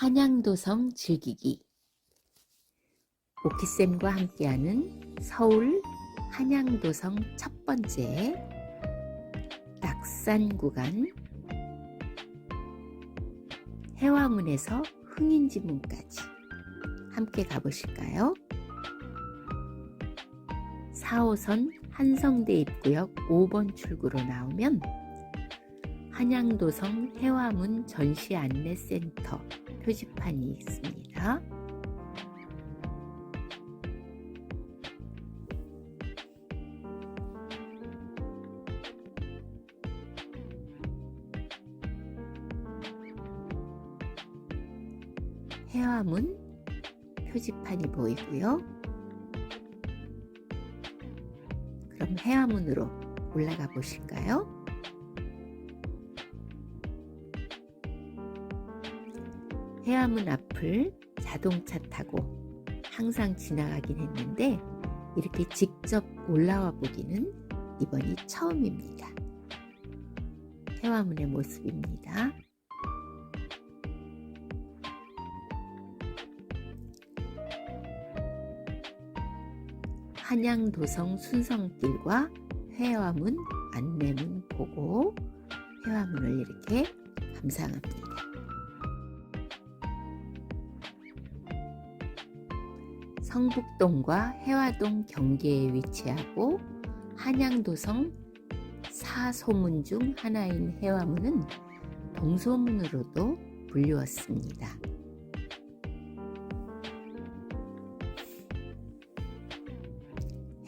한양도성 즐기기. 오키쌤과 함께하는 서울 한양도성 첫 번째 낙산 구간. 해화문에서 흥인지문까지 함께 가보실까요? 4호선 한성대 입구역 5번 출구로 나오면 한양도성 해화문 전시 안내센터 표지판이 있습니다. 해화문 표지판이 보이고요. 그럼 해화문으로 올라가 보실까요? 해화문 앞을 자동차 타고 항상 지나가긴 했는데 이렇게 직접 올라와 보기는 이번이 처음입니다. 해화문의 모습입니다. 한양도성 순성길과 해화문 안내문 보고 해화문을 이렇게 감상합니다. 성북동과 해화동 경계에 위치하고 한양도성 사소문 중 하나인 해화문은 동소문으로도 불리웠습니다.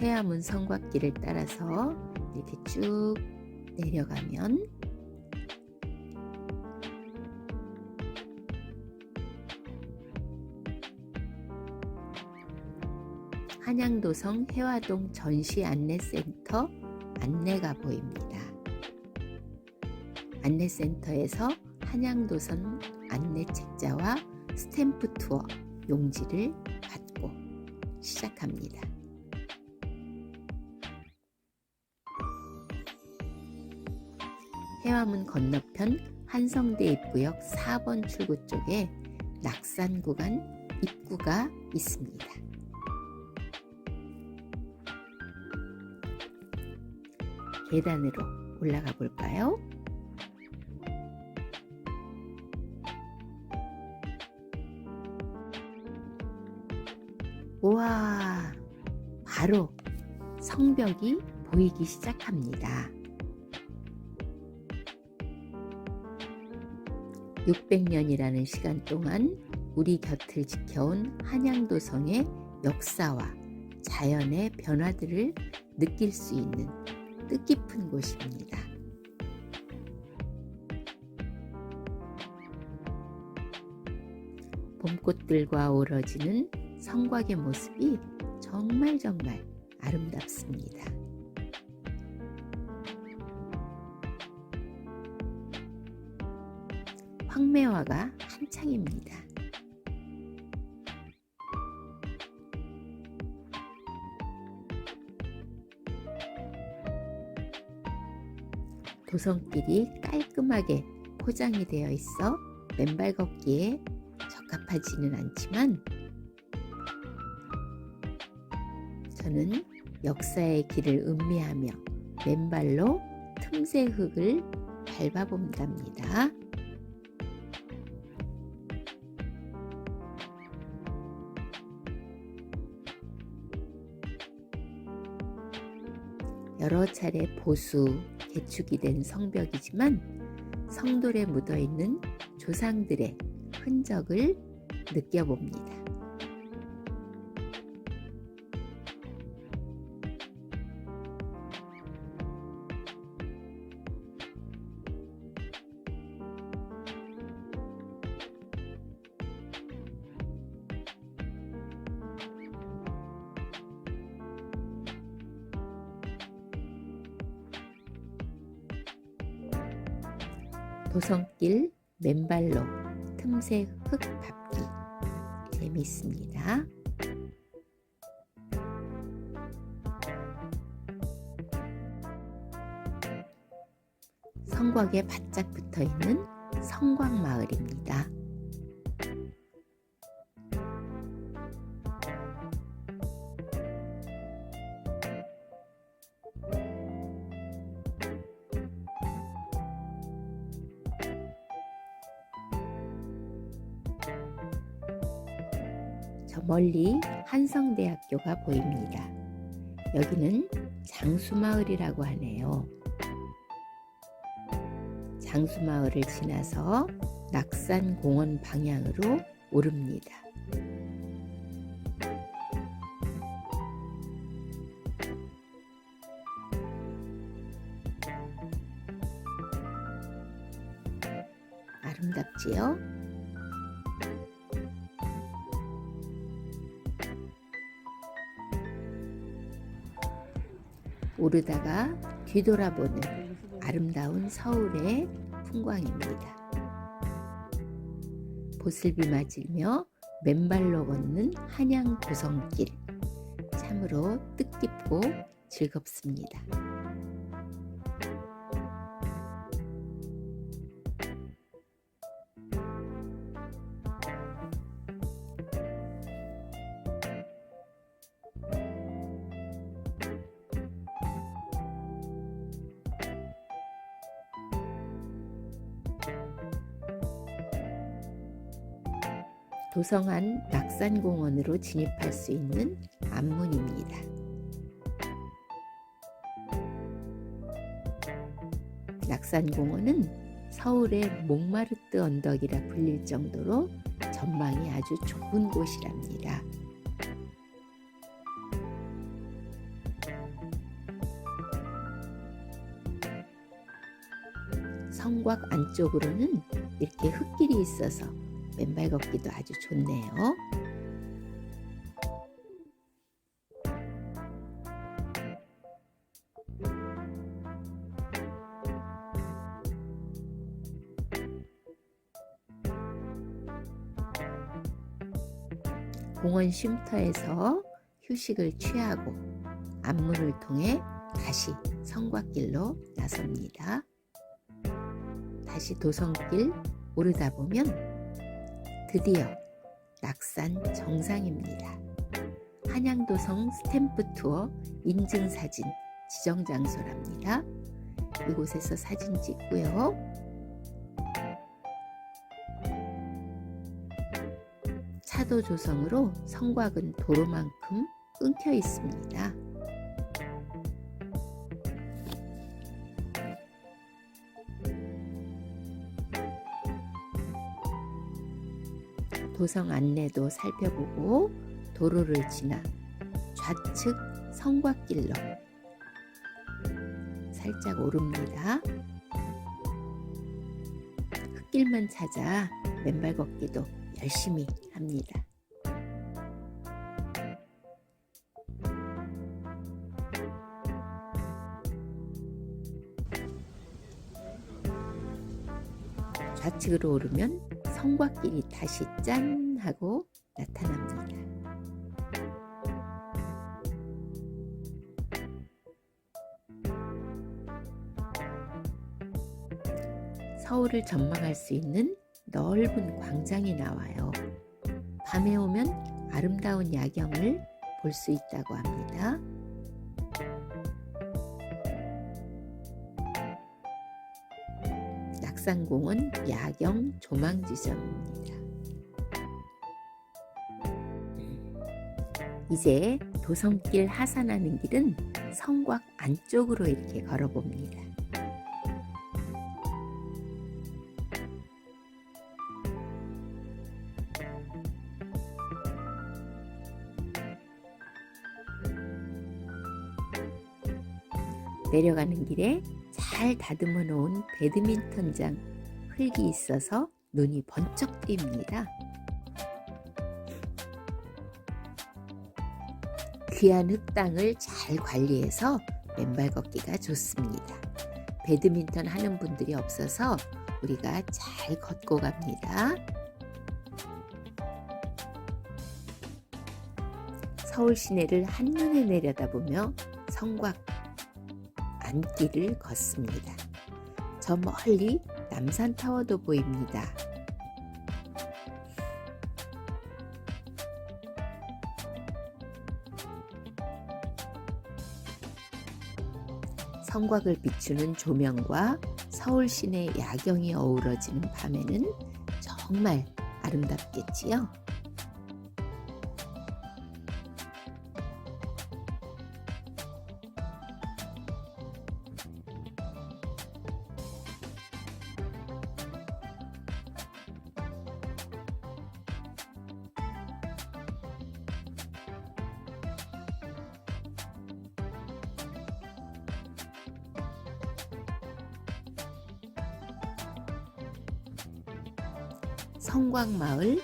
해화문 성곽길을 따라서 이렇게 쭉 내려가면 한양도성 해화동 전시 안내센터 안내가 보입니다. 안내센터에서 한양도선 안내 책자와 스탬프 투어 용지를 받고 시작합니다. 해화문 건너편 한성대 입구역 4번 출구 쪽에 낙산 구간 입구가 있습니다. 계단으로 올라가 볼까요? 우와, 바로 성벽이 보이기 시작합니다. 600년이라는 시간 동안 우리 곁을 지켜온 한양도성의 역사와 자연의 변화들을 느낄 수 있는 뜻깊은 곳입니다. 봄꽃들과 어우러지는 성곽의 모습이 정말 정말 아름답습니다. 황매화가 한창입니다. 도성길이 깔끔하게 포장이 되어 있어 맨발 걷기에 적합하지는 않지만 저는 역사의 길을 음미하며 맨발로 틈새 흙을 밟아본답니다. 여러 차례 보수, 개축이 된 성벽이지만 성돌에 묻어 있는 조상들의 흔적을 느껴봅니다. 도성길 맨발로 틈새 흙 밟기 재밌습니다. 성곽에 바짝 붙어 있는 성곽마을입니다. 멀리 한성대학교가 보입니다. 여기는 장수마을이라고 하네요. 장수마을을 지나서 낙산공원 방향으로 오릅니다. 아름답지요? 오르다가 뒤돌아보는 아름다운 서울의 풍광입니다. 보슬비 맞으며 맨발로 걷는 한양 도성길. 참으로 뜻깊고 즐겁습니다. 도성안 낙산공원으로 진입할 수 있는 앞문입니다. 낙산공원은 서울의 몽마르트 언덕이라 불릴 정도로 전망이 아주 좋은 곳이랍니다. 성곽 안쪽으로는 이렇게 흙길이 있어서 맨발 걷기도 아주 좋네요. 공원 쉼터에서 휴식을 취하고 앞문을 통해 다시 성곽길로 나섭니다. 다시 도성길 오르다 보면 드디어 낙산 정상입니다. 한양도성 스탬프 투어 인증 사진 지정 장소랍니다. 이곳에서 사진 찍고요. 차도 조성으로 성곽은 도로만큼 끊겨 있습니다. 도성 안내도 살펴보고 도로를 지나 좌측 성곽길로 살짝 오릅니다. 흙길만 찾아 맨발 걷기도 열심히 합니다. 좌측으로 오르면 성곽길이 다시 짠 하고 나타납니다. 서울을 전망할 수 있는 넓은 광장이 나와요. 밤에 오면 아름다운 야경을 볼 수 있다고 합니다. 낙산공원 야경 조망 지점입니다. 이제 도성길 하산하는 길은 성곽 안쪽으로 이렇게 걸어봅니다. 내려가는 길에 잘 다듬어 놓은 배드민턴장 흙이 있어서 눈이 번쩍 띕니다. 귀한 흙땅을 잘 관리해서 맨발 걷기가 좋습니다. 배드민턴 하는 분들이 없어서 우리가 잘 걷고 갑니다. 서울 시내를 한눈에 내려다보며 성곽 안길을 걷습니다. 저 멀리 남산타워도 보입니다. 성곽을 비추는 조명과 서울 시내 야경이 어우러지는 밤에는 정말 아름답겠지요. 성곽마을,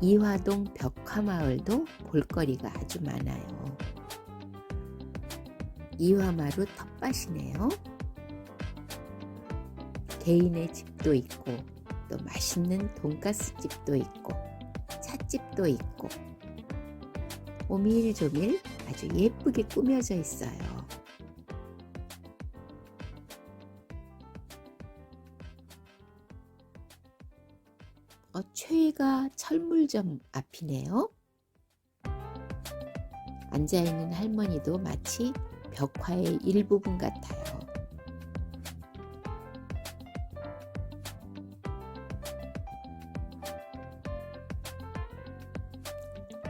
이화동 벽화마을도 볼거리가 아주 많아요. 이화마루 텃밭이네요. 개인의 집도 있고 또 맛있는 돈가스 집도 있고 찻집도 있고 오밀조밀 아주 예쁘게 꾸며져 있어요. 철물점 앞이네요. 앉아있는 할머니도 마치 벽화의 일부분 같아요.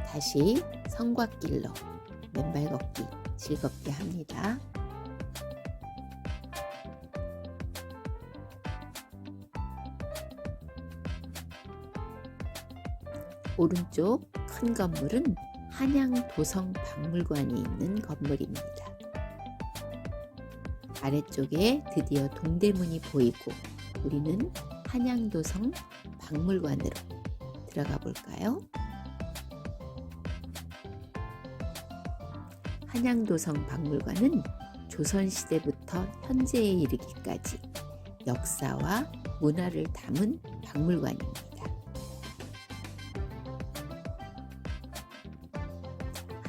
다시 성곽길로 맨발 걷기 즐겁게 합니다. 오른쪽 큰 건물은 한양 도성 박물관이 있는 건물입니다. 아래쪽에 드디어 동대문이 보이고 우리는 한양도성 박물관으로 들어가 볼까요? 한양도성 박물관은 조선시대부터 현재에 이르기까지 역사와 문화를 담은 박물관입니다.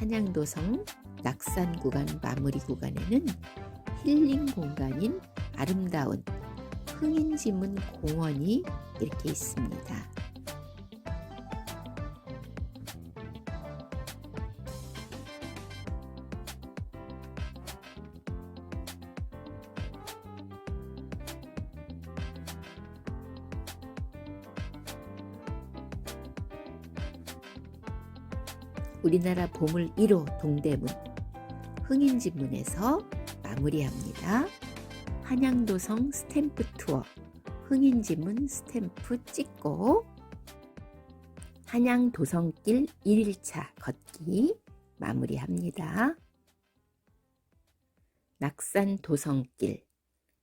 한양도성 낙산 구간 마무리 구간에는 힐링 공간인 아름다운 흥인지문 공원이 이렇게 있습니다. 우리나라 보물 1호 동대문 흥인지문에서 마무리합니다. 한양도성 스탬프 투어 흥인지문 스탬프 찍고 한양도성길 1일차 걷기 마무리합니다. 낙산 도성길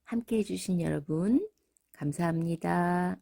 함께 해주신 여러분 감사합니다.